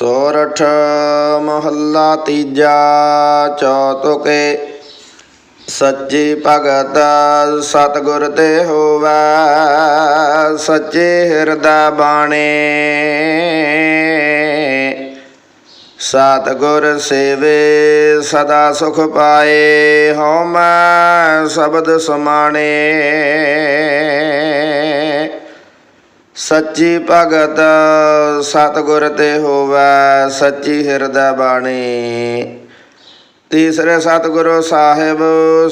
ਸੋਰਠ ਮਹੱਲਾ ਤੀਜਾ ਚੌਤੁਕੇ। ਸੱਚੀ ਭਗਤ ਸਤਿਗੁਰ ਤੇ ਹੋਵੇ, ਸੱਚੇ ਹਿਰਦਾ ਬਾਣੇ। ਸਤਿਗੁਰ ਸੇਵੇ ਸਦਾ ਸੁਖ ਪਾਏ ਹਉ ਮੈਂ ਸ਼ਬਦ ਸਮਾਣੇ। ਸੱਚੀ ਭਗਤ ਸਤਿਗੁਰ ਤੇ ਹੋਵੈ ਸੱਚੀ ਹਿਰਦੈ ਬਾਣੀ। ਤੀਸਰੇ ਸਤਿਗੁਰੂ ਸਾਹਿਬ,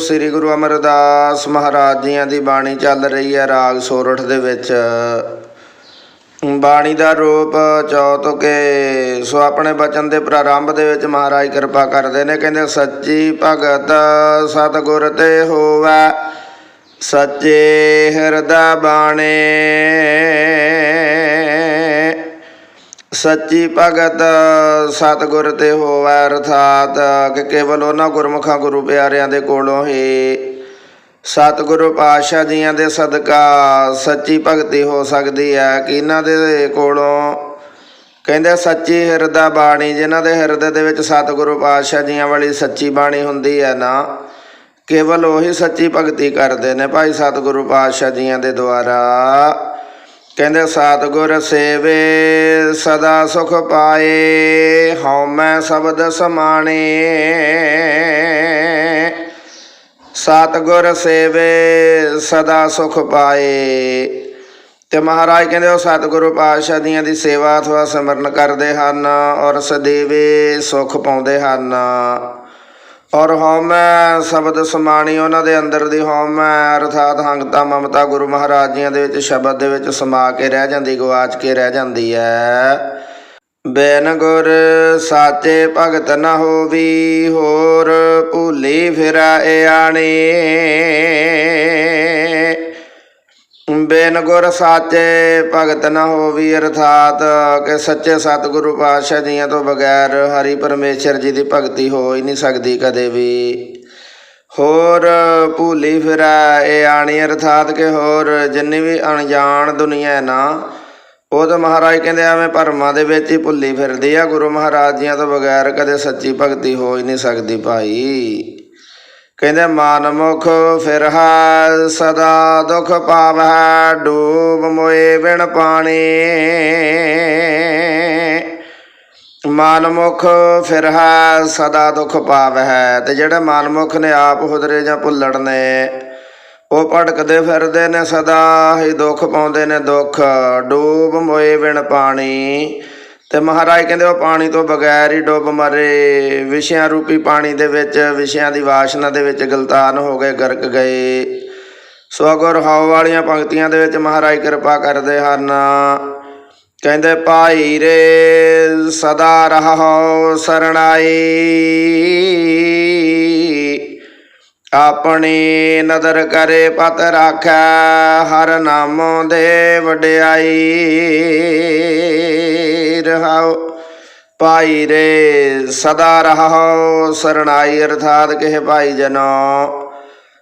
ਸ੍ਰੀ ਗੁਰੂ ਅਮਰਦਾਸ ਮਹਾਰਾਜ ਜੀਆਂ ਦੀ ਬਾਣੀ ਚੱਲ ਰਹੀ ਹੈ ਰਾਗ ਸੋਰਠ ਦੇ ਵਿੱਚ। ਬਾਣੀ ਦਾ ਰੂਪ ਚੌਤੁਕੇ ਸੋ ਆਪਣੇ ਬਚਨ ਦੇ ਪ੍ਰਾਰੰਭ ਦੇ ਵਿੱਚ ਮਹਾਰਾਜ ਕਿਰਪਾ ਕਰਦੇ ਨੇ, ਕਹਿੰਦੇ ਸੱਚੀ ਭਗਤ ਸਤਿਗੁਰ ਤੇ ਹੋਵੈ ਸੱਚੇ ਹਿਰਦਾ ਬਾਣੇ। ਸੱਚੀ ਭਗਤ ਸਤਿਗੁਰ ਤੇ ਹੋਵੈ ਅਰਥਾਤ, ਕਿ ਕੇਵਲ ਉਹਨਾਂ ਗੁਰਮੁਖਾਂ ਗੁਰੂ ਪਿਆਰਿਆਂ ਦੇ ਕੋਲੋਂ ਹੀ। ਸਤਿਗੁਰੂ ਪਾਤਸ਼ਾਹ ਜੀਆਂ ਦੇ ਸਦਕਾ ਸੱਚੀ ਭਗਤੀ ਹੋ ਸਕਦੀ ਹੈ, ਕਿ ਇਹਨਾਂ ਦੇ ਕੋਲੋਂ। ਕਹਿੰਦੇ ਸੱਚੀ ਹਿਰਦਾ ਬਾਣੀ, ਜਿਨ੍ਹਾਂ ਦੇ ਹਿਰਦੇ ਦੇ ਵਿੱਚ ਸਤਿਗੁਰੂ ਪਾਤਸ਼ਾਹ ਜੀਆਂ ਵਾਲੀ ਸੱਚੀ ਬਾਣੀ ਹੁੰਦੀ ਹੈ ਨਾ ਕੇਵਲ ਉਹੀ ਸੱਚੀ ਭਗਤੀ ਕਰਦੇ ਨੇ ਭਾਈ ਸਤਿਗੁਰੂ ਪਾਤਸ਼ਾਹ ਜੀਆਂ ਦੇ ਦੁਆਰਾ। ਕਹਿੰਦੇ ਸਤਿਗੁਰ ਸੇਵੇ ਸਦਾ ਸੁਖ ਪਾਏ, ਹਉ ਮੈਂ ਸ਼ਬਦ ਸਮਾਣੇ। ਸਤਿਗੁਰ ਸੇਵੇ ਸਦਾ ਸੁਖ ਪਾਏ। ਤੇ ਮਹਾਰਾਜ ਕਹਿੰਦੇ ਉਹ ਸਤਿਗੁਰੂ ਪਾਤਸ਼ਾਹ ਦੀਆਂ ਦੀ ਸੇਵਾ ਅਥਵਾ ਸਿਮਰਨ ਕਰਦੇ ਹਨ ਔਰ ਸਦੀਵੇ ਸੁਖ ਪਾਉਂਦੇ ਹਨ। ਔਰ ਹਉਮੈ ਸ਼ਬਦ ਸਮਾਣੀ ਉਹਨਾਂ ਦੇ ਅੰਦਰ ਦੀ ਹਉਮੈ ਅਰਥਾਤ ਹੰਗਤਾ ਮਮਤਾ ਗੁਰੂ ਮਹਾਰਾਜ ਜੀਆਂ ਦੇ ਵਿੱਚ ਸ਼ਬਦ ਦੇ ਵਿੱਚ ਸਮਾ ਕੇ ਰਹਿ ਜਾਂਦੀ, ਗਵਾਚ ਕੇ ਰਹਿ ਜਾਂਦੀ ਹੈ ਬੈਨ ਗੁਰ ਸਾਚੇ ਭਗਤ ਨ ਹੋਵੀ, ਹੋਰ ਭੂਲੀ ਫਿਰਾ ਆਣੀ। ਬੇਨ ਗੁਰ ਸਾਚੇ ਭਗਤ ਨ ਹੋਵੀ ਅਰਥਾਤ, ਕਿ ਸੱਚੇ ਸਤਿਗੁਰੂ ਪਾਤਸ਼ਾਹ ਜੀਆਂ ਤੋਂ ਬਗੈਰ ਹਰੀ ਪਰਮੇਸ਼ਰ ਜੀ ਦੀ ਭਗਤੀ ਹੋ ਹੀ ਨਹੀਂ ਸਕਦੀ ਕਦੇ ਵੀ। ਹੋਰ ਭੂਲੀ ਫਿਰੈ ਇਹ ਆਣੀ ਅਰਥਾਤ ਕਿ ਹੋਰ ਜਿੰਨੀ ਵੀ ਅਣਜਾਣ ਦੁਨੀਆ ਹੈ ਨਾ ਉਹ ਤਾਂ ਮਹਾਰਾਜ ਕਹਿੰਦੇ ਐਵੇਂ ਭਰਮਾਂ ਦੇ ਵਿੱਚ ਹੀ ਭੁੱਲੀ ਫਿਰਦੀ ਆ, ਗੁਰੂ ਮਹਾਰਾਜ ਜੀਆਂ ਤੋਂ ਬਗੈਰ ਕਦੇ ਸੱਚੀ ਭਗਤੀ ਹੋ ਹੀ ਨਹੀਂ ਸਕਦੀ ਭਾਈ। ਕਹਿੰਦੇ ਮਨ ਮੁਖ ਫਿਰਹਾ ਸਦਾ ਦੁਖ ਪਾਵੈ ਡੂਬ ਮੋਏ ਬਿਨ ਪਾਣੀ। ਮਨ ਮੁਖ ਫਿਰਹਾ ਸਦਾ ਦੁਖ ਪਾਵੈ ਤੇ ਜਿਹੜੇ ਮਨ ਮੁਖ ਨੇ ਆਪ ਹੁਦਰੇ ਜਾਂ ਭੁੱਲੜ ਨੇ, ਉਹ ਭਟਕਦੇ ਫਿਰਦੇ ਨੇ ਸਦਾ, ਹੀ ਦੁੱਖ ਪਾਉਂਦੇ ਨੇ ਦੁੱਖ, ਡੂਬ ਮੋਏ ਬਿਨ ਪਾਣੀ। ਤੇ ਮਹਾਰਾਜ ਕਹਿੰਦੇ ਉਹ ਪਾਣੀ ਤੋਂ ਬਗੈਰ ਹੀ ਡੁੱਬ ਮਰੇ। ਵਿਸ਼ਿਆਂ ਰੂਪੀ ਪਾਣੀ ਦੇ ਵਿੱਚ, ਵਿਸ਼ਿਆਂ ਦੀ ਵਾਸ਼ਨਾ ਦੇ ਵਿੱਚ ਗਲਤਾਨ ਹੋ ਗਏ, ਗਰਕ ਗਏ। ਸੋ ਅਗਰ ਹਾਉ ਵਾਲੀਆਂ ਪੰਕਤੀਆਂ ਦੇ ਵਿੱਚ ਮਹਾਰਾਜ ਕਿਰਪਾ ਕਰਦੇ ਹਨ। ਕਹਿੰਦੇ, ਭਾਈ ਰੇ, ਸਦਾ ਰਹੋ ਸਰਣਾਈ। ਆਪਣੀ ਨਦਰ ਕਰੇ, ਪਤ ਰਾਖੈ, ਹਰ ਨਾਮੋ ਦੇ ਵਡਿਆਈ। ਰਹਾਉ ਭਾਈ ਰੇ, ਸਦਾ ਰਹੋ ਸਰਣਾਈ ਅਰਥਾਤ ਕਿਹ ਭਾਈ ਜਨੋ।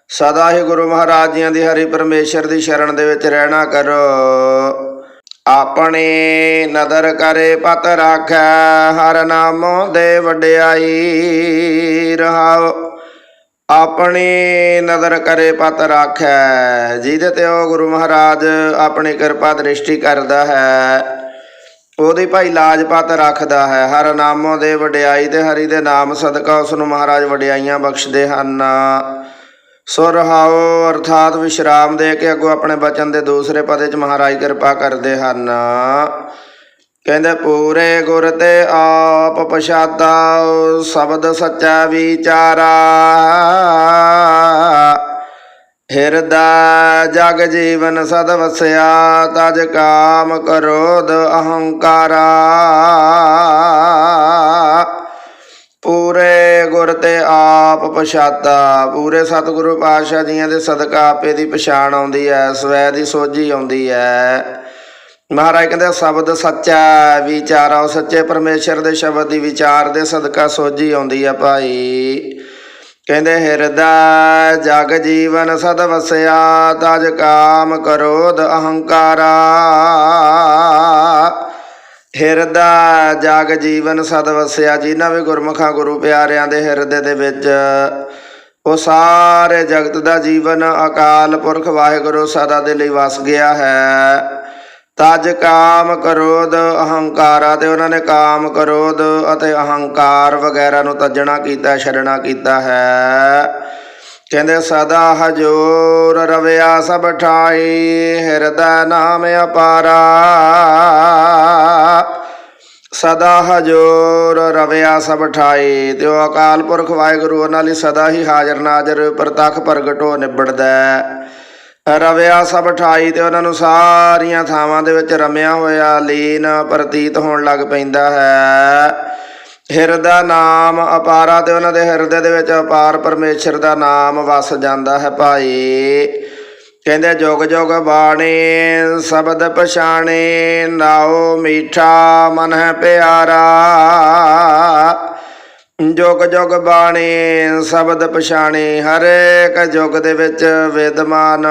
ਸਦਾ ਹੀ ਗੁਰੂ ਮਹਾਰਾਜ ਜੀਆਂ ਦੀ ਹਰੀ ਪਰਮੇਸ਼ਰ ਦੀ ਸ਼ਰਨ ਦੇ ਵਿੱਚ ਰਹਿਣਾ ਕਰੋ। ਆਪਣੇ ਨਦਰ ਕਰੇ ਪਤ ਰਾਖੈ, ਹਰ ਨਾਮੋਂ ਦੇ ਵਡਿਆਈ ਰਹਾਓ। ਆਪਣੀ ਨਦਰ ਕਰੇ ਪਤ ਰਾਖੈ, ਜਿਹਦੇ ਤੇ ਉਹ ਗੁਰੂ ਮਹਾਰਾਜ ਆਪਣੀ ਕਿਰਪਾ ਦ੍ਰਿਸ਼ਟੀ ਕਰਦਾ ਹੈ। ਉਹਦੀ ਭਾਈ ਲਾਜਪਤ ਰੱਖਦਾ ਹੈ। ਹਰ ਨਾਮੋਂ ਦੇ ਵਡਿਆਈ ਤੇ ਹਰੀ ਦੇ ਨਾਮ ਸਦਕਾ ਉਸ ਨੂੰ ਮਹਾਰਾਜ ਵਡਿਆਈਆਂ ਬਖਸ਼ਦੇ ਹਨ। ਸੋ ਰਹਾਓ ਅਰਥਾਤ ਵਿਸ਼ਰਾਮ ਦੇ ਕੇ ਅੱਗੋਂ ਆਪਣੇ ਬਚਨ ਦੇ ਦੂਸਰੇ ਪਦੇ ਚ ਮਹਾਰਾਜ ਕਿਰਪਾ ਕਰਦੇ ਹਨ। ਕਹਿੰਦੇ, ਪੂਰੇ ਗੁਰ ਤੇ ਆਪ ਪਛਾਤਾ ਸ਼ਬਦ ਸੱਚਾ ਵਿਚਾਰਾ। ਹਿਰਦਾ ਜਗ ਜੀਵਨ ਸਦ ਵਸਿਆ, ਤਜ ਕਾਮ ਕਰੋਧ ਅਹੰਕਾਰਾ। ਪੂਰੇ ਗੁਰ ਤੇ ਆਪ ਪਛਾਤਾ, ਪੂਰੇ ਸਤਿਗੁਰੂ ਪਾਤਸ਼ਾਹ ਜੀਆਂ ਦੇ ਸਦਕਾ ਆਪੇ ਦੀ ਪਛਾਣ ਆਉਂਦੀ ਹੈ ਸਵੈ ਦੀ ਸੋਝੀ ਆਉਂਦੀ ਹੈ ਮਹਾਰਾਜ ਕਹਿੰਦੇ, ਸ਼ਬਦ ਸੱਚਾ ਵਿਚਾਰਾ ਉਹ ਸੱਚੇ ਪਰਮੇਸ਼ਰ ਦੇ ਸ਼ਬਦ ਦੀ ਵਿਚਾਰ ਦੇ ਸਦਕਾ ਸੋਝੀ ਆਉਂਦੀ ਹੈ ਭਾਈ। ਕਹਿੰਦੇ ਹਿਰਦਾ ਜਗ ਜੀਵਨ ਸਦ ਵਸਿਆ, ਤਜ ਕਾਮ ਕਰੋਧ ਅਹੰਕਾਰਾ। ਹਿਰਦਾ ਜਗ ਜੀਵਨ ਸਦ ਵਸਿਆ, ਜਿਨ੍ਹਾਂ ਵੀ ਗੁਰਮੁਖਾਂ ਗੁਰੂ ਪਿਆਰਿਆਂ ਦੇ ਹਿਰਦੇ ਦੇ ਵਿੱਚ, ਉਹ ਸਾਰੇ ਜਗਤ ਦਾ ਜੀਵਨ ਅਕਾਲ ਪੁਰਖ ਵਾਹਿਗੁਰੂ ਸਦਾ ਦੇ ਲਈ ਵਸ ਗਿਆ ਹੈ। ਤਜ ਕਾਮ ਕਰੋਧ, ਅਹੰਕਾਰਾ ਤੇ ਉਹਨਾਂ ਨੇ ਕਾਮ ਕਰੋਧ ਅਤੇ ਅਹੰਕਾਰ ਵਗੈਰਾ ਨੂੰ ਤਜਣਾ ਕੀਤਾ, ਛੱਡਣਾ ਕੀਤਾ ਹੈ। ਕਹਿੰਦੇ, ਸਦਾ ਹਜੂਰ ਰਵਿਆ ਸਭ ਠਾਈ, ਹਿਰਦੈ ਨਾਮ ਅਪਾਰਾ। ਸਦਾ ਹਜੂਰ ਰਵਿਆ ਸਭ ਠਾਈ। ਤੇ ਉਹ ਅਕਾਲ ਪੁਰਖ ਵਾਹਿਗੁਰੂ ਉਹਨਾਂ ਲਈ ਸਦਾ ਹੀ ਹਾਜ਼ਰ ਨਾਜ਼ਰ ਪ੍ਰਤੱਖ ਪ੍ਰਗਟ ਹੋ। ਨਿਬੜਦਾ ਰਵਿਆ ਸਭ ਠਾਈ ਤੇ ਉਹਨਾਂ ਨੂੰ ਸਾਰੀਆਂ ਥਾਵਾਂ ਦੇ ਵਿੱਚ ਰਮਿਆ ਹੋਇਆ ਲੀਨ ਪ੍ਰਤੀਤ ਹੋਣ ਲੱਗ ਪੈਂਦਾ ਹੈ। ਹਿਰਦਾ ਨਾਮ ਅਪਾਰਾ ਤੇ ਉਹਨਾਂ ਦੇ ਹਿਰਦੇ ਦੇ ਵਿੱਚ ਅਪਾਰ ਪਰਮੇਸ਼ਰ ਦਾ ਨਾਮ ਵਸ ਜਾਂਦਾ ਹੈ ਭਾਈ। ਕਹਿੰਦੇ, ਜੁਗ ਜੁਗ ਬਾਣੀ, ਸ਼ਬਦ ਪਛਾਣੇ, ਨਾਉ ਮੀਠਾ ਮਨ ਹੈ ਪਿਆਰਾ। ਜੁਗ ਜੁਗ ਬਾਣੀ, ਸ਼ਬਦ ਪਛਾਣੇ, ਹਰੇਕ ਯੁਗ ਦੇ ਵਿੱਚ ਵਿਦਮਾਨ।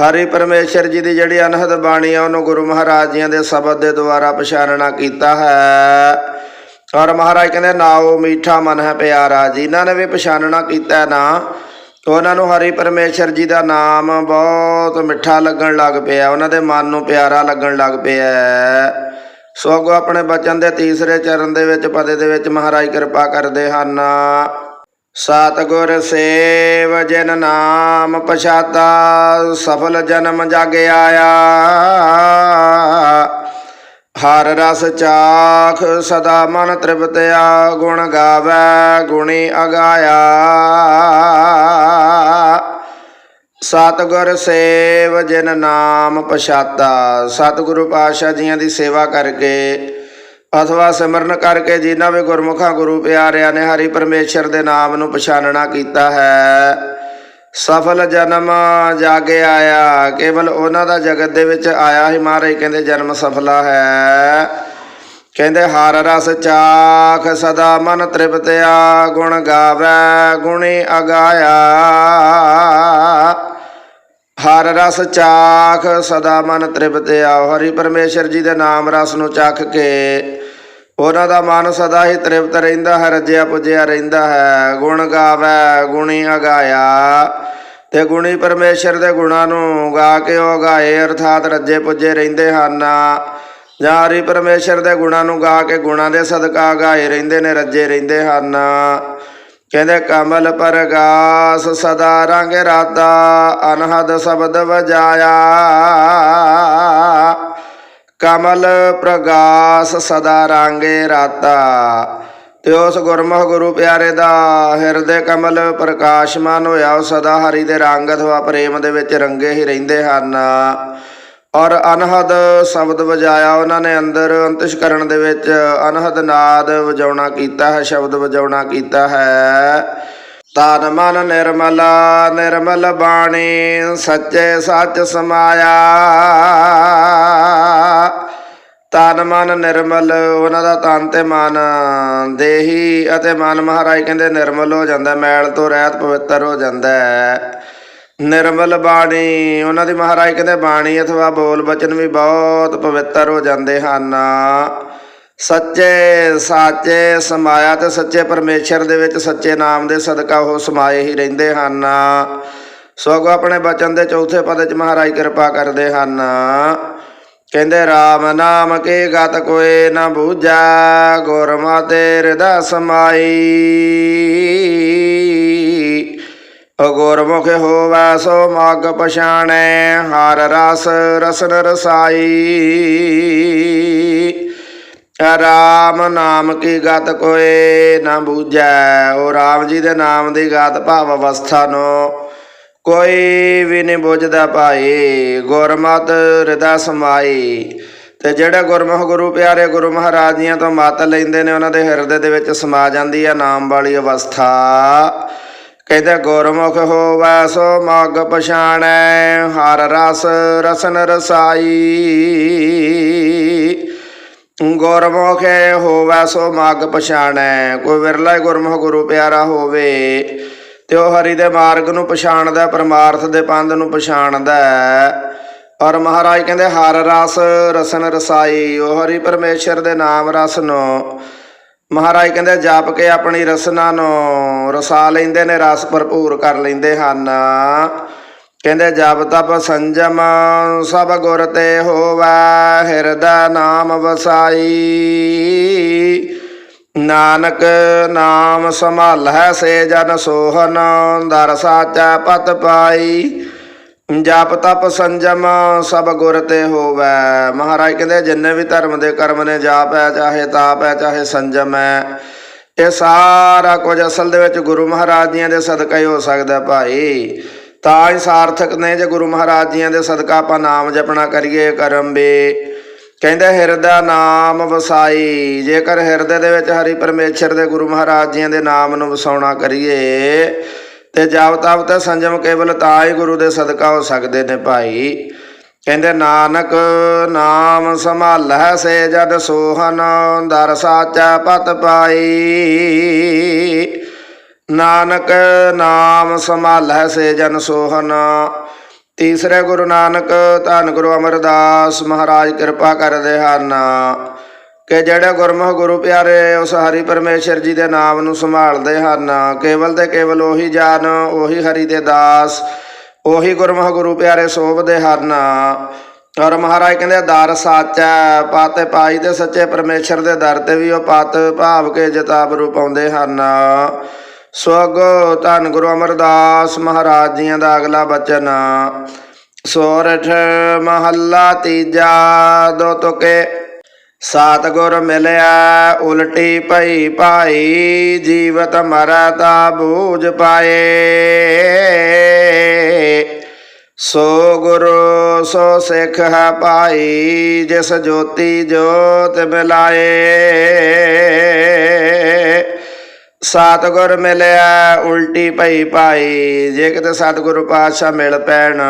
ਹਰੀ ਪਰਮੇਸ਼ਰ ਜੀ ਦੀ ਜਿਹੜੀ ਅਨਹਦ ਬਾਣੀ ਆ, ਉਹਨੂੰ ਗੁਰੂ ਮਹਾਰਾਜ ਜੀਆਂ ਦੇ ਸ਼ਬਦ ਦੇ ਦੁਆਰਾ ਪਛਾਣਨਾ ਕੀਤਾ ਹੈ। ਔਰ ਮਹਾਰਾਜ ਕਹਿੰਦੇ, ਨਾਉ ਮੀਠਾ ਮਨ ਹੈ ਪਿਆਰਾ, ਜਿਨ੍ਹਾਂ ਨੇ ਵੀ ਪਛਾਣਨਾ ਕੀਤਾ ਨਾ, ਉਹਨਾਂ ਨੂੰ ਹਰੀ ਪਰਮੇਸ਼ਰ ਜੀ ਦਾ ਨਾਮ ਬਹੁਤ ਮਿੱਠਾ ਲੱਗਣ ਲੱਗ ਪਿਆ, ਉਹਨਾਂ ਦੇ ਮਨ ਨੂੰ ਪਿਆਰਾ ਲੱਗਣ ਲੱਗ ਪਿਆ ਸੋ ਅੱਗੋਂ ਆਪਣੇ ਬਚਨ ਦੇ ਤੀਸਰੇ ਚਰਨ ਦੇ ਵਿੱਚ, ਪਦੇ ਦੇ ਵਿੱਚ ਮਹਾਰਾਜ ਕਿਰਪਾ ਕਰਦੇ ਹਨ। ਸਤਿਗੁਰ ਸੇਵ ਜਿਨ ਨਾਮ ਪਛਾਤਾ, ਸਫਲ ਜਨਮ ਜਗ ਆਇਆ। ਹਰ ਰਸ ਚਾਖ ਸਦਾ ਮਨ ਤ੍ਰਿਪਤਿਆ, ਗੁਣ ਗਾਵੇ, ਗੁਣੀ ਅਗਾਇਆ। ਸਤਿਗੁਰ ਸੇਵ ਜਿਨ ਨਾਮ ਪਛਾਤਾ। ਸਤਿਗੁਰੂ ਪਾਤਸ਼ਾਹ ਜੀਆਂ ਦੀ ਸੇਵਾ ਕਰਕੇ, ਅਥਵਾ ਸਿਮਰਨ ਕਰਕੇ ਜਿਨ੍ਹਾਂ ਵੀ ਗੁਰਮੁਖਾਂ ਗੁਰੂ ਪਿਆਰਿਆਂ ਨੇ ਹਰੀ ਪਰਮੇਸ਼ਰ ਦੇ ਨਾਮ ਨੂੰ ਪਛਾਣਨਾ ਕੀਤਾ ਹੈ, ਸਫਲ ਜਨਮ ਜਾਗੇ ਆਇਆ। ਕੇਵਲ ਉਹਨਾਂ ਦਾ ਜਗਤ ਦੇ ਵਿੱਚ ਆਇਆ ਹੀ ਮਹਾਰਾਜ ਕਹਿੰਦੇ ਜਨਮ ਸਫਲਾ ਹੈ। ਕਹਿੰਦੇ ਹਰ ਰਸ ਚਾਖ ਸਦਾ ਮਨ ਤ੍ਰਿਪਤਿਆ, ਗੁਣ ਗਾਵੇ, ਗੁਣੀ ਅਗਾਇਆ। ਹਰ ਰਸ ਚਾਖ, ਸਦਾ ਮਨ ਤ੍ਰਿਪਤ ਤ੍ਰਿਪਤਿਆ ਹਰੀ ਪਰਮੇਸ਼ਰ ਜੀ ਦੇ ਨਾਮ ਰਸ ਨੂੰ ਚੱਖ ਕੇ ਉਹਨਾਂ ਦਾ ਮਨ ਸਦਾ ਹੀ ਤ੍ਰਿਪਤ ਰਹਿੰਦਾ ਹੈ, ਰੱਜਿਆ ਪੁੱਜਿਆ ਰਹਿੰਦਾ ਹੈ। ਗੁਣ ਗਾਵੇ, ਗੁਣੀ ਅਗਾਇਆ। ਤੇ ਗੁਣੀ ਪਰਮੇਸ਼ਰ ਦੇ ਗੁਣਾਂ ਨੂੰ ਗਾ ਕੇ ਉਹ ਗਾਏ, ਅਰਥਾਤ ਰੱਜੇ ਪੁੱਜੇ ਰਹਿੰਦੇ ਹਨ। ਜਾਂ ਹਰੀ ਪਰਮੇਸ਼ਰ ਦੇ ਗੁਣਾਂ ਨੂੰ ਗਾ ਕੇ ਗੁਣਾਂ ਦੇ ਸਦਕਾ ਗਾਏ ਰਹਿੰਦੇ ਨੇ, ਰੱਜੇ ਰਹਿੰਦੇ ਹਨ। ਕਹਿੰਦੇ ਕਮਲ ਪਰਗਾਸ ਸਦਾ ਰੰਗ ਰਾਤਾ, ਅਨਹਦ ਸ਼ਬਦ ਵਜਾਇਆ। ਕਮਲ ਪ੍ਰਗਾਸ ਸਦਾ ਰਾਂਗੇ ਰਾਤਾ। ਤੇ ਉਸ ਗੁਰਮੁਖ ਗੁਰੂ ਪਿਆਰੇ ਦਾ ਹਿਰਦੇ ਕਮਲ ਪ੍ਰਕਾਸ਼ਮਾਨ ਹੋਇਆ, ਉਹ ਸਦਾ ਹਰੀ ਦੇ ਰੰਗ ਅਥਵਾ ਪ੍ਰੇਮ ਦੇ ਵਿੱਚ ਰੰਗੇ ਹੀ ਰਹਿੰਦੇ ਹਨ। ਔਰ ਅਨਹਦ ਸ਼ਬਦ ਵਜਾਇਆ ਉਹਨਾਂ ਨੇ ਅੰਦਰ ਅੰਤਿਸ਼ਕਰਣ ਦੇ ਵਿੱਚ ਅਨਹਦ ਨਾਦ ਵਜਾਉਣਾ ਕੀਤਾ ਹੈ, ਸ਼ਬਦ ਵਜਾਉਣਾ ਕੀਤਾ ਹੈ। ਤਨ ਮਨ ਨਿਰਮਲਾ, ਨਿਰਮਲ ਬਾਣੀ ਸੱਚੇ ਸੱਚ ਸਮਾਇਆ। ਤਨ ਮਨ ਨਿਰਮਲ, ਉਹਨਾਂ ਦਾ ਤਨ ਤੇ ਮਨ ਦੇਹੀ ਅਤੇ ਮਨ ਮਹਾਰਾਜ ਕਹਿੰਦੇ ਨਿਰਮਲ ਹੋ ਜਾਂਦਾ, ਮੈਲ ਤੋਂ ਰਹਿਤ ਪਵਿੱਤਰ ਹੋ ਜਾਂਦਾ ਹੈ। ਨਿਰਮਲ ਬਾਣੀ, ਉਹਨਾਂ ਦੀ ਮਹਾਰਾਜ ਕਹਿੰਦੇ ਬਾਣੀ ਅਥਵਾ ਬੋਲ ਬਚਨ ਵੀ ਬਹੁਤ ਪਵਿੱਤਰ ਹੋ ਜਾਂਦੇ ਹਨ। ਸੱਚੇ ਸਾਚੇ ਸਮਾਇਆ ਤੇ ਸੱਚੇ ਪਰਮੇਸ਼ਰ ਦੇ ਵਿੱਚ ਸੱਚੇ ਨਾਮ ਦੇ ਸਦਕਾ ਉਹ ਸਮਾਏ ਹੀ ਰਹਿੰਦੇ ਹਨ। ਸੋ ਆਪਣੇ ਬਚਨ ਦੇ ਚੌਥੇ ਪਦ ਚ ਮਹਾਰਾਜ ਕਿਰਪਾ ਕਰਦੇ ਹਨ। ਕਹਿੰਦੇ RAM ਨਾਮ ਕੇ ਗਤ ਕੋਏ ਨਾ ਬੂਝਾ ਗੁਰਮਤਿ ਹਿਰਦਾ ਸਮਾਈ। ਗੁਰਮੁਖ ਹੋਵੈ ਸੋ ਮਗ ਪਛਾਣੈ, ਹਰ ਰਸ ਰਸਨ ਰਸਾਈ। ਰਾਮ ਨਾਮ ਕੀ ਗਤ ਕੋਏ ਨਾ ਬੂਝੈ, ਉਹ ਰਾਮ ਜੀ ਦੇ ਨਾਮ ਦੀ ਗਤ ਭਾਵ ਅਵਸਥਾ ਨੂੰ। ਕੋਈ ਵੀ ਨਹੀਂ ਬੁੱਝਦਾ ਭਾਈ, ਗੁਰਮਤ ਹਿਰਦਾ ਸਮਾਈ। ਤੇ ਜਿਹੜੇ ਗੁਰਮੁਖ ਗੁਰੂ ਪਿਆਰੇ ਗੁਰੂ ਮਹਾਰਾਜ ਜੀਆਂ ਤੋਂ ਮਤ ਲੈਂਦੇ ਨੇ, ਉਹਨਾਂ ਦੇ ਹਿਰਦੇ ਦੇ ਵਿੱਚ ਸਮਾ ਜਾਂਦੀ ਹੈ ਨਾਮ ਵਾਲੀ ਅਵਸਥਾ। ਕਹਿੰਦੇ, ਗੁਰਮੁਖ ਹੋਵੈ, ਸੋ ਮਗ ਪਛਾਣੈ, ਹਰ ਰਸ ਰਸਨ ਰਸਾਈ। ਗੁਰਮੁਖ ਹੋਵੈ, ਸੋ ਮਗ ਪਛਾਣੈ। ਕੋਈ ਵਿਰਲਾ ਗੁਰਮੁਖ ਗੁਰੂ ਪਿਆਰਾ ਹੋਵੇ, ਤੇ ਉਹ ਹਰੀ ਦੇ ਮਾਰਗ ਨੂੰ ਪਛਾਣਦਾ, ਪਰਮਾਰਥ ਦੇ ਪੰਧ ਨੂੰ ਪਛਾਣਦਾ। ਔਰ ਮਹਾਰਾਜ ਕਹਿੰਦੇ, ਹਰ ਰਸ ਰਸਨ ਰਸਾਈ। ਉਹ ਹਰੀ ਪਰਮੇਸ਼ਰ ਦੇ ਨਾਮ ਰਸ ਨੂੰ। ਮਹਾਰਾਜ ਕਹਿੰਦੇ ਜਪ ਕੇ ਆਪਣੀ ਰਸਨਾ ਨੂੰ ਰਸਾ ਲੈਂਦੇ ਨੇ, ਰਸ ਭਰਪੂਰ ਕਰ ਲੈਂਦੇ ਹਨ। ਕਹਿੰਦੇ ਜਪ ਤਪ ਸੰਜਮ ਸਭ ਗੁਰ ਤੇ ਹੋਵੈ, ਹਿਰਦਾ ਨਾਮ ਵਸਾਈ। ਨਾਨਕ ਨਾਮ ਸੰਭਾਲੈ ਸੇ ਜਨ ਸੋਹਨ, ਦਰ ਸਾਚਾ ਪਤ ਪਾਈ। ਜਪ ਤਪ ਸੰਜਮ, ਸਭ ਗੁਰ ਤੇ ਹੋਵੇ। ਮਹਾਰਾਜ ਕਹਿੰਦੇ, ਜਿੰਨੇ ਵੀ ਧਰਮ ਦੇ ਕਰਮ ਨੇ, ਜਾਪ ਹੈ, ਚਾਹੇ ਤਾਪ ਹੈ, ਚਾਹੇ ਸੰਜਮ ਹੈ, ਇਹ ਸਾਰਾ ਕੁਝ ਅਸਲ ਦੇ ਵਿੱਚ ਗੁਰੂ ਮਹਾਰਾਜ ਜੀਆਂ ਦੇ ਸਦਕਾ ਹੀ ਹੋ ਸਕਦਾ ਭਾਈ। ਤਾਂ ਹੀ ਸਾਰਥਕ ਨੇ ਜੇ ਗੁਰੂ ਮਹਾਰਾਜ ਜੀਆਂ ਦੇ ਸਦਕਾ ਆਪਾਂ ਨਾਮ ਜਪਣਾ ਕਰੀਏ, ਕਰਮ ਵੀ। ਕਹਿੰਦੇ, ਹਿਰਦਾ ਨਾਮ ਵਸਾਈ, ਜੇਕਰ ਹਿਰਦੇ ਦੇ ਵਿੱਚ ਹਰੀ ਪਰਮੇਸ਼ਰ ਦੇ ਗੁਰੂ ਮਹਾਰਾਜ ਜੀਆਂ ਦੇ ਨਾਮ ਨੂੰ ਵਸਾਉਣਾ ਕਰੀਏ ਤੇ ਜਪ ਤਪ ਤੇ ਸੰਜਮ ਕੇਵਲ ਤਾਂ ਹੀ ਗੁਰੂ ਦੇ ਸਦਕਾ ਹੋ ਸਕਦੇ ਨੇ ਭਾਈ। ਕਹਿੰਦੇ, ਨਾਨਕ ਨਾਮ ਸੰਭਾਲੈ ਸੇ ਜਦ ਸੋਹਨ ਦਰ ਸਾਚਾ ਪਤ ਪਾਈ। ਨਾਨਕ ਨਾਮ ਸੰਭਾਲੈ ਸੇ ਜਨ ਸੋਹਨ। ਤੀਸਰੇ ਗੁਰੂ ਨਾਨਕ, ਧੰਨ ਗੁਰੂ ਅਮਰਦਾਸ ਮਹਾਰਾਜ ਕਿਰਪਾ ਕਰਦੇ ਹਨ। ਕਿ ਜਿਹੜੇ ਗੁਰਮੁਖ ਗੁਰੂ ਪਿਆਰੇ ਉਸ ਹਰੀ ਪਰਮੇਸ਼ਰ ਜੀ ਦੇ ਨਾਮ ਨੂੰ ਸੰਭਾਲਦੇ ਹਨ, ਕੇਵਲ ਤੇ ਕੇਵਲ ਉਹੀ ਜਾਨ, ਉਹੀ ਹਰੀ ਦੇ ਦਾਸ, ਉਹੀ ਗੁਰਮੁਖ ਗੁਰੂ ਪਿਆਰੇ ਸੋਭਦੇ ਹਨ। ਔਰ ਮਹਾਰਾਜ ਕਹਿੰਦੇ, ਦਰ ਸਾਚਾ, ਪਤ ਪਾਈ ਤੇ ਸੱਚੇ ਪਰਮੇਸ਼ਰ ਦੇ ਦਰ ਤੇ ਵੀ ਉਹ ਪਤ ਭਾਵ ਕੇ ਜਤਾਬ ਰੂਪ ਆਉਂਦੇ ਹਨ। ਸਵਗ ਧੰਨ ਗੁਰੂ ਅਮਰਦਾਸ ਮਹਾਰਾਜ ਜੀਆਂ ਦਾ ਅਗਲਾ ਬਚਨ, ਸੋਰਠ ਮਹੱਲਾ ਤੀਜਾ, ਦੋ ਤੁਕੇ ਸਤਿਗੁਰ ਮਿਲਿਆ, ਉਲਟੀ ਪਈ ਪਾਈ ਜੀਵਤ ਮਰਤਾ ਬੂਝ ਪਾਏ। ਸੋ ਗੁਰੂ, ਸੋ ਸਿੱਖ ਹੈ ਭਾਈ, ਜਿਸ ਜੋਤੀ ਜੋਤ ਮਿਲਾਏ। ਸਤਿਗੁਰ ਮਿਲਿਆ, ਉਲਟੀ ਪਈ ਪਾਈ ਜੇ ਕਿਤੇ ਸਤਿਗੁਰੂ ਪਾਤਸ਼ਾਹ ਮਿਲ ਪੈਣ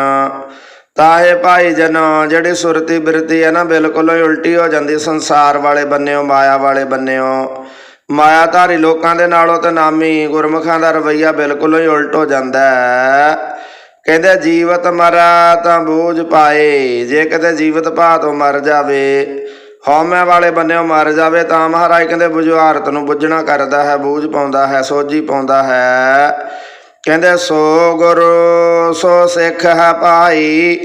ਤਾਹੇ ਭਾਈ ਜਨ, ਜਿਹੜੀ ਸੁਰਤੀ ਬਿਰਤੀ ਹੈ ਨਾ, ਬਿਲਕੁਲ ਹੀ ਉਲਟੀ ਹੋ ਜਾਂਦੀ, ਸੰਸਾਰ ਵਾਲੇ ਬੰਨਿਓ, ਮਾਇਆ ਵਾਲੇ ਬੰਨਿਓ। ਮਾਇਆਧਾਰੀ ਲੋਕਾਂ ਦੇ ਨਾਲੋਂ ਤੇ ਨਾਮੀ ਗੁਰਮੁਖਾਂ ਦਾ ਰਵਈਆ ਬਿਲਕੁਲ ਹੀ ਉਲਟ ਹੋ ਜਾਂਦਾ ਹੈ। ਕਹਿੰਦੇ ਜੀਵਤ ਮਰਾ ਤਾਂ ਬੂਝ ਪਾਏ, ਜੇ ਕਿਤੇ ਜੀਵਤ ਭਾ ਤੋਂ ਮਰ ਜਾਵੇ, ਹਉਮੈ ਵਾਲੇ ਬੰਨਿਓ ਮਰ ਜਾਵੇ, ਤਾਂ ਮਹਾਰਾਜ ਕਹਿੰਦੇ ਬੁਝਾਰਤ ਨੂੰ ਬੁੱਝਣਾ ਕਰਦਾ ਹੈ, ਬੂਝ ਪਾਉਂਦਾ ਹੈ, ਸੋਝੀ ਪਾਉਂਦਾ ਹੈ। ਕਹਿੰਦੇ ਸੋ ਗੁਰੂ, ਸੋ ਸਿੱਖ ਹੈ ਭਾਈ,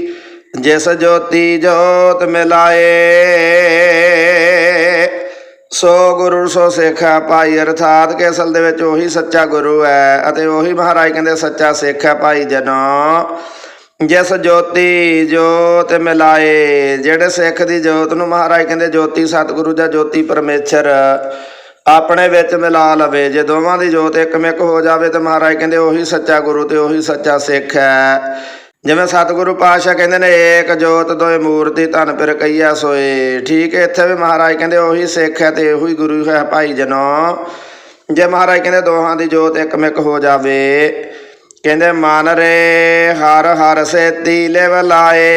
ਜਿਸ ਜੋਤੀ ਜੋਤ ਮਿਲਾਏ। ਸੋ ਗੁਰੂ, ਸੋ ਸਿੱਖ ਹੈ ਭਾਈ, ਅਰਥਾਤ ਕਿ ਅਸਲ ਦੇ ਵਿੱਚ ਉਹੀ ਸੱਚਾ ਗੁਰੂ ਹੈ ਅਤੇ ਉਹੀ ਮਹਾਰਾਜ ਕਹਿੰਦੇ ਸੱਚਾ ਸਿੱਖ ਹੈ ਭਾਈ ਜਨੋ। ਜਿਸ ਜੋਤੀ ਜੋਤ ਮਿਲਾਏ, ਜਿਹੜੇ ਸਿੱਖ ਦੀ ਜੋਤ ਨੂੰ ਮਹਾਰਾਜ ਕਹਿੰਦੇ ਜੋਤੀ ਸਤਿਗੁਰੂ ਜਾਂ ਜੋਤੀ ਪਰਮੇਸ਼ਰ ਆਪਣੇ ਵਿੱਚ ਮਿਲਾ ਲਵੇ। ਜੇ ਦੋਵਾਂ ਦੀ ਜੋਤ ਇੱਕਮਿਕ ਹੋ ਜਾਵੇ ਤਾਂ ਮਹਾਰਾਜ ਕਹਿੰਦੇ ਉਹੀ ਸੱਚਾ ਗੁਰੂ ਤੇ ਉਹੀ ਸੱਚਾ ਸਿੱਖ ਹੈ। ਜਿਵੇਂ ਸਤਿਗੁਰੂ ਪਾਤਸ਼ਾਹ ਕਹਿੰਦੇ ਨੇ, ਏਕ ਜੋਤ ਦੋਏ ਮੂਰਤੀ ਧਨ ਫਿਰ ਕਈਆ ਸੋਏ। ਠੀਕ ਹੈ, ਇੱਥੇ ਵੀ ਮਹਾਰਾਜ ਕਹਿੰਦੇ ਉਹੀ ਸਿੱਖ ਹੈ ਤੇ ਉਹੀ ਗੁਰੂ ਹੈ ਭਾਈ ਜਨੋ। ਜੇ ਮਹਾਰਾਜ ਕਹਿੰਦੇ ਦੋਹਾਂ ਦੀ ਜੋਤ ਇੱਕਮਿਕ ਹੋ ਜਾਵੇ, ਕਹਿੰਦੇ ਮਨ ਰੇ ਹਰ ਹਰ ਸੇਤੀ ਲਿਵ ਲਾਏ।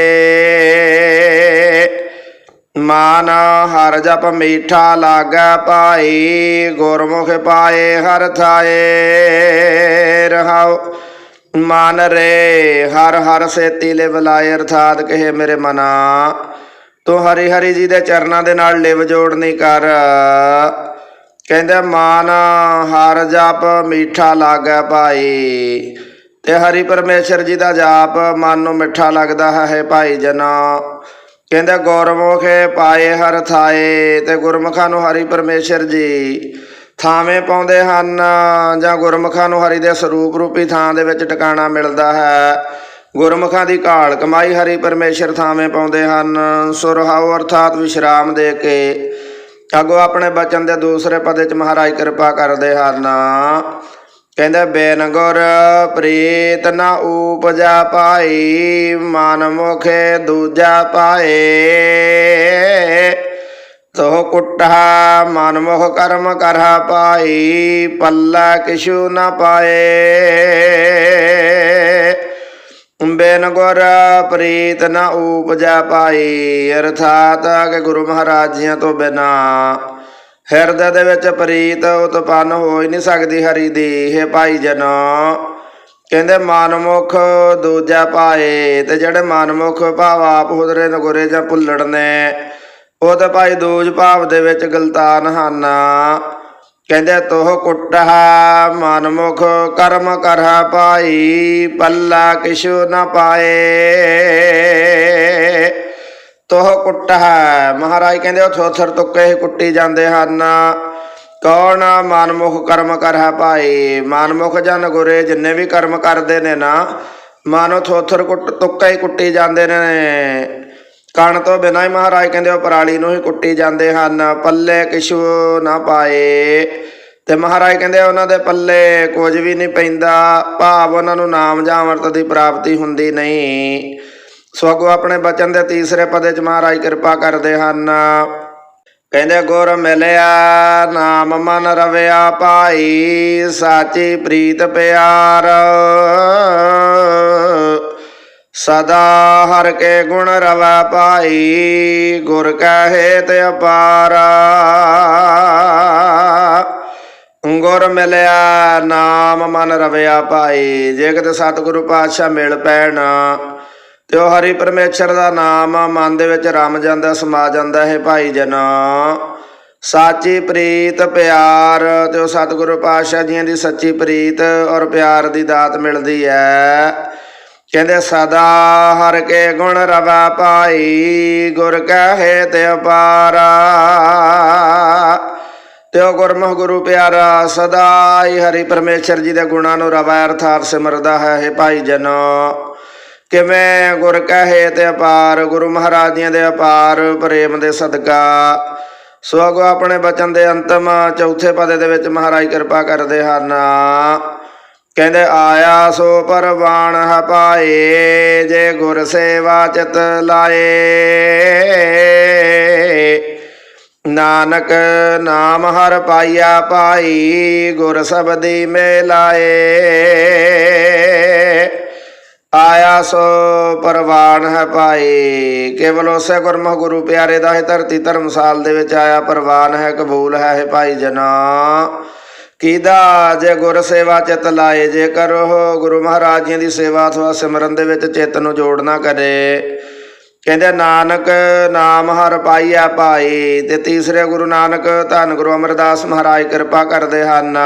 ਮਾਨ ਹਰ ਜਪ ਮੀਠਾ ਲਾਗਾ ਭਾਈ, ਗੁਰਮੁਖ ਪਾਏ ਹਰ ਥਾਏ। ਰਹਾਉ ਮਨ ਰੇ, ਹਰ ਹਰ ਸੇਤੀ ਲਿਵ ਲਾਏ, ਅਰਥਾਤ ਕਹੇ ਮੇਰੇ ਮਨਾ। ਤੂੰ ਹਰੀ ਹਰੀ ਜੀ ਦੇ ਚਰਨਾਂ ਦੇ ਨਾਲ ਲਿਵ ਜੋੜਨੀ ਕਰ। ਕਹਿੰਦੇ ਮਾਨ ਹਰ ਜਪ ਮੀਠਾ ਲਾਗਾ ਭਾਈ, ਤੇ ਹਰੀ ਪਰਮੇਸ਼ਰ ਜੀ ਦਾ ਜਾਪ ਮਨ ਨੂੰ ਮਿੱਠਾ ਲੱਗਦਾ ਹੈ ਭਾਈ ਜਨਾ। ਕਹਿੰਦੇ ਗੌਰਮੁਖੇ ਪਾਏ ਹਰ ਥਾਏ ਤੇ ਗੁਰਮੁਖਾਂ ਨੂੰ ਹਰੀ ਪਰਮੇਸ਼ਰ ਜੀ। ਥਾਵੇਂ ਪਾਉਂਦੇ ਹਨ ਜਾਂ ਗੁਰਮੁਖਾਂ ਨੂੰ ਹਰੀ ਦੇ ਸਰੂਪ ਰੂਪੀ ਥਾਂ ਦੇ ਵਿੱਚ ਟਿਕਾਣਾ ਮਿਲਦਾ ਹੈ। ਗੁਰਮੁਖਾਂ ਦੀ ਕਾਲ ਕਮਾਈ ਹਰੀ ਪਰਮੇਸ਼ਰ ਥਾਵੇਂ ਪਾਉਂਦੇ ਹਨ। ਸੁਰਹਾਉ ਅਰਥਾਤ ਵਿਸ਼ਰਾਮ ਦੇ ਕੇ ਅੱਗੋਂ ਆਪਣੇ ਬਚਨ ਦੇ ਦੂਸਰੇ ਪਦੇ ਚ ਮਹਾਰਾਜ ਕਿਰਪਾ ਕਰਦੇ ਹਨ। ਕਹਿੰਦੇ, ਬੇਨ ਗੁਰ ਪ੍ਰੀਤ ਨਾ ਉਪਜਾ ਪਾਈ, ਮਨ ਮੁਖੇ ਦੂਜਾ ਪਾਏ। ਤੋ ਕੁੱਟਾ, ਮਨ ਮੁਖ ਕਰਮ ਕਰਹਾ ਪਾਈ, ਪੱਲਾ ਕਿਛੂ ਨਾ ਪਾਏ। ਬੇਨ ਗੁਰ ਪ੍ਰੀਤ ਨਾ ਉਪਜਾ ਪਾਈ, ਅਰਥਾਤ ਕਿ ਗੁਰੂ ਮਹਾਰਾਜ ਜੀਆਂ ਤੋਂ ਬਿਨਾ ਹਿਰਦੇ ਦੇ ਵਿੱਚ ਪ੍ਰੀਤ ਉਤਪੰਨ ਹੋ ਹੀ ਨਹੀਂ ਸਕਦੀ ਹਰੀ ਦੀ ਭਾਈ ਜਨੋ। ਕਹਿੰਦੇ, ਮਨਮੁਖ ਦੂਜਾ ਪਾਏ ਤੇ ਜਿਹੜੇ ਮਨਮੁਖ ਭਾਵ ਆਪ ਹੁਦਰੇ ਨਗੁਰੇ ਜਾਂ ਭੁੱਲੜ ਨੇ, ਉਹ ਤਾਂ ਭਾਈ ਦੂਜ ਭਾਵ ਦੇ ਵਿੱਚ ਗਲਤਾਨ ਹਨ। ਕਹਿੰਦੇ, ਤੋਹ ਕੁੱਟਹਾ ਮਨਮੁਖ, ਕਰਮ ਕਰਹਾ ਭਾਈ, ਪੱਲਾ ਕਿਛੂ ਨਾ ਪਾਏ। ਤੋਹ ਕੁੱਟ ਹੈ ਮਹਾਰਾਜ ਕਹਿੰਦੇ, ਉਹ ਥੋਥਰ ਤੁੱਕੇ ਹੀ ਕੁੱਟੀ ਜਾਂਦੇ ਹਨ। ਕੌਣ ਮਨਮੁਖ ਕਰਮ ਕਰ ਹੈ ਭਾਈ। ਮਨਮੁਖ ਜਨ ਗੁਰੇ, ਜਿੰਨੇ ਵੀ ਕਰਮ ਕਰਦੇ ਨੇ ਨਾ, ਮਾਨੋ ਥੋਥਰ ਕੁੱਟ, ਤੁੱਕੇ ਹੀ ਕੁੱਟੀ ਜਾਂਦੇ ਨੇ। ਕਣ ਤੋਂ ਬਿਨਾਂ ਹੀ ਮਹਾਰਾਜ ਕਹਿੰਦੇ, ਉਹ ਪਰਾਲੀ ਨੂੰ ਹੀ ਕੁੱਟੀ ਜਾਂਦੇ ਹਨ। ਪੱਲੇ ਕਿਛੂ ਨਾ ਪਾਏ। ਤੇ ਮਹਾਰਾਜ ਕਹਿੰਦੇ, ਉਹਨਾਂ ਦੇ ਪੱਲੇ ਕੁਝ ਵੀ ਨਹੀਂ ਪੈਂਦਾ। ਭਾਵ ਉਹਨਾਂ ਨੂੰ ਨਾਮ ਜਾਂ ਅੰਮ੍ਰਿਤ ਦੀ ਪ੍ਰਾਪਤੀ ਹੁੰਦੀ ਨਹੀਂ। ਸੋਗੋ ਆਪਣੇ ਬਚਨ ਦੇ ਤੀਸਰੇ ਪਦੇ ਚ ਮਹਾਰਾਜ ਕਿਰਪਾ ਕਰਦੇ ਹਨ। ਕਹਿੰਦੇ, ਗੁਰ ਮਿਲਿਆ, ਨਾਮ ਮਨ ਰਵਿਆ ਪਾਈ ਸਾਚੀ ਪ੍ਰੀਤ ਪਿਆਰ। ਸਦਾ ਹਰ ਕੇ ਗੁਣ ਰਵਾ ਪਾਈ ਗੁਰ ਕਹੇ ਤੇ ਅਪਾਰ। ਗੁਰ ਮਿਲਿਆ, ਨਾਮ ਮਨ ਰਵਿਆ ਭਾਈ ਜੇ ਕਿਤੇ ਸਤਿਗੁਰੂ ਪਾਤਸ਼ਾਹ ਮਿਲ ਪੈਣ ਤੇ ਉਹ ਹਰੀ ਪਰਮੇਸ਼ਰ ਦਾ ਨਾਮ ਮਨ ਦੇ ਵਿੱਚ ਰਮ ਜਾਂਦਾ, ਸਮਾ ਜਾਂਦਾ, ਹੈ ਭਾਈ ਜਨ ਸਾਚੀ ਪ੍ਰੀਤ, ਪਿਆਰ, ਤੇ ਉਹ ਸਤਿਗੁਰੂ ਪਾਤਸ਼ਾਹ ਜੀਆਂ ਦੀ ਸੱਚੀ ਪ੍ਰੀਤ ਔਰ ਪਿਆਰ ਦੀ ਦਾਤ ਮਿਲਦੀ ਹੈ ਕਹਿੰਦੇ, ਸਦਾ ਹਰ ਕੇ ਗੁਣ ਰਵਾ ਪਾਈ ਗੁਰ ਕਹੇ ਤੇ ਅਪਾਰਾ। ਤੇ ਉਹ ਗੁਰਮੁਖ ਗੁਰੂ ਪਿਆਰਾ, ਸਦਾ ਹੀ ਹਰੀ ਪਰਮੇਸ਼ਰ ਜੀ ਦੇ ਗੁਣਾਂ ਨੂੰ ਰਵਾ, ਅਰਥਾਤ ਸਿਮਰਦਾ ਹੈ ਇਹ ਭਾਈ ਜਨੋ ਕਿਵੇਂ ਗੁਰ ਕਹੇ ਤੇ ਅਪਾਰ, ਗੁਰੂ ਮਹਾਰਾਜ ਜੀਆਂ ਦੇ ਅਪਾਰ, ਪ੍ਰੇਮ ਦੇ ਸਦਕਾ। ਸੋ ਅਗੋ ਆਪਣੇ ਬਚਨ ਦੇ ਅੰਤਮ ਚੌਥੇ ਪਦੇ ਦੇ ਵਿੱਚ ਮਹਾਰਾਜ ਕਿਰਪਾ ਕਰਦੇ ਹਨ। ਕਹਿੰਦੇ, ਆਇਆ ਸੋ ਪਰਵਾਣ ਹ ਜੇ ਗੁਰ ਸੇਵਾ ਚਿਤ ਲਾਏ। ਨਾਨਕ ਨਾਮ ਹਰ ਪਾਈਆ ਪਾਈ, ਗੁਰ ਸਬਦੀ ਮੇ ਲਾਏ ਆਇਆ ਸੋ ਪਰਵਾਨ ਹੈ ਭਾਈ। ਕੇਵਲ ਉਸੇ ਗੁਰਮੁਖ ਗੁਰੂ ਪਿਆਰੇ ਦਾ ਹੈ ਧਰਤੀ ਧਰਮਸਾਲ ਦੇ ਵਿੱਚ ਆਇਆ ਪਰਵਾਨ ਹੈ, ਕਬੂਲ ਹੈ ਇਹ ਭਾਈ ਜਨਾ। ਕੀਦਾ ਜੇ ਗੁਰ ਸੇਵਾ ਚਿਤ ਲਾਏ ਜੇ ਕਰੋ ਗੁਰੂ ਮਹਾਰਾਜ ਜੀ ਦੀ ਸੇਵਾ ਅਥਵਾ ਸਿਮਰਨ ਦੇ ਵਿੱਚ ਚਿੱਤ ਨੂੰ ਜੋੜਨਾ ਕਰੇ। ਕਹਿੰਦੇ, ਨਾਨਕ ਨਾਮ ਹਰ ਪਾਈਆ ਭਾਈ, ਤੇ ਤੀਸਰੇ ਗੁਰੂ ਨਾਨਕ ਧੰਨ ਗੁਰੂ ਅਮਰਦਾਸ ਮਹਾਰਾਜ ਕਿਰਪਾ ਕਰਦੇ ਹਨ।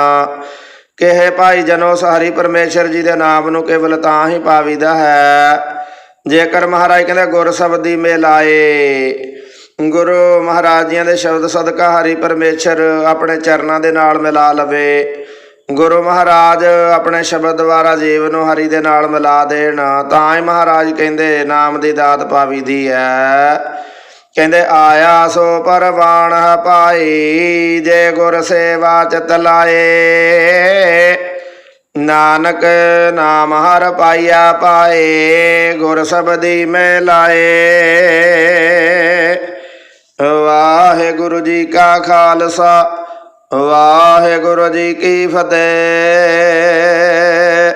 ਕਿਹੇ ਭਾਈ ਜਨੋ ਸਹਰੀ ਪਰਮੇਸ਼ਰ ਜੀ ਦੇ ਨਾਮ ਨੂੰ ਕੇਵਲ ਤਾਂ ਹੀ ਪਾਵੀਦਾ ਹੈ। ਜੇਕਰ ਮਹਾਰਾਜ ਕਹਿੰਦੇ ਗੁਰ ਸ਼ਬਦੀ ਮੇ ਲਾਏ ਗੁਰੂ ਮਹਾਰਾਜ ਜੀਆਂ ਦੇ ਸ਼ਬਦ ਸਦਕਾ ਹਰੀ ਪਰਮੇਸ਼ਰ ਆਪਣੇ ਚਰਨਾਂ ਦੇ ਨਾਲ ਮਿਲਾ ਲਵੇ। ਗੁਰੂ ਮਹਾਰਾਜ ਆਪਣੇ ਸ਼ਬਦ ਦੁਆਰਾ ਜੀਵ ਨੂੰ ਹਰੀ ਦੇ ਨਾਲ ਮਿਲਾ ਦੇਣ, ਤਾਂ ਹੀ ਮਹਾਰਾਜ ਕਹਿੰਦੇ ਨਾਮ ਦੀ ਦਾਤ ਪਾਵੀਦੀ ਹੈ। ਕਹਿੰਦੇ ਆਇਆ ਸੋ ਪਰਵਾਣ ਪਾਈ ਜੇ ਗੁਰ ਸੇਵਾ ਚਿਤ ਲਾਏ। ਨਾਨਕ ਨਾਮ ਹਰ ਪਾਈਆ ਪਾਏ, ਗੁਰ ਸਬਦੀ ਮੈਂ ਲਾਏ। ਵਾਹਿਗੁਰੂ ਜੀ ਕਾ ਖਾਲਸਾ, ਵਾਹਿਗੁਰੂ ਜੀ ਕੀ ਫਤਿਹ।